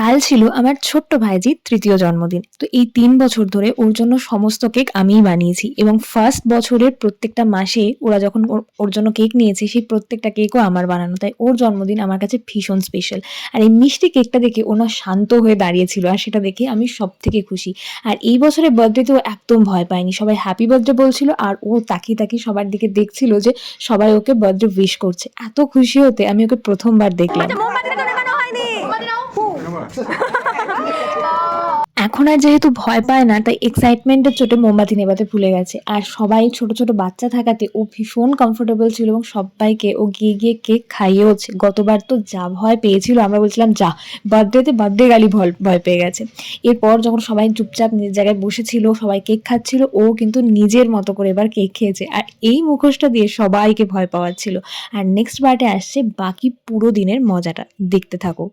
কাল ছিল আমার ছোট্ট ভাইজির তৃতীয় জন্মদিন। তো এই তিন বছর ধরে ওর জন্য সমস্ত কেক আমিই বানিয়েছি এবং ফার্স্ট বছরের প্রত্যেকটা মাসে ওরা যখন ওর ওর জন্য কেক নিয়েছে সেই প্রত্যেকটা কেকও আমার বানানো। তাই ওর জন্মদিন আমার কাছে ভীষণ স্পেশাল আর এই মিষ্টি কেকটা দেখে ওনা শান্ত হয়ে দাঁড়িয়েছিল আর সেটা দেখে আমি সব থেকে খুশি। আর এই বছরের বার্থডেতে ও একদম ভয় পায়নি। সবাই হ্যাপি বার্থডে বলছিল আর ও তাকিয়ে তাকিয়ে সবার দিকে দেখছিল যে সবাই ওকে বার্থডে উইশ করছে। এত খুশি হতে আমি ওকে প্রথমবার দেখলাম। এখন আর যেহেতু ভয় পায় না, তাই এক্সাইটমেন্টের চোটে মোমবাতি নেভাতে ভুলে গেছে। আর সবাই ছোট ছোট বাচ্চা থাকাতে ও ভীষণ কমফোর্টেবল ছিল এবং সবাইকে ও গিয়ে গিয়ে কেক খাইয়েওছে। গতবার তো যা ভয় পেয়েছিল, আমরা বলছিলাম, যা, বার্থডেতে বার্থডে গালি ভয় ভয় পেয়ে গেছে। এরপর যখন সবাই চুপচাপ নিজের জায়গায় বসেছিল, সবাই কেক খাচ্ছিল, ও কিন্তু নিজের মতো করে এবার কেক খেয়েছে। আর এই মুখোশটা দিয়ে সবাইকে ভয় পাওয়াচ্ছিল আর নেক্সট বার্থডে আসছে বাকি পুরো দিনের মজাটা। দেখতে থাকো।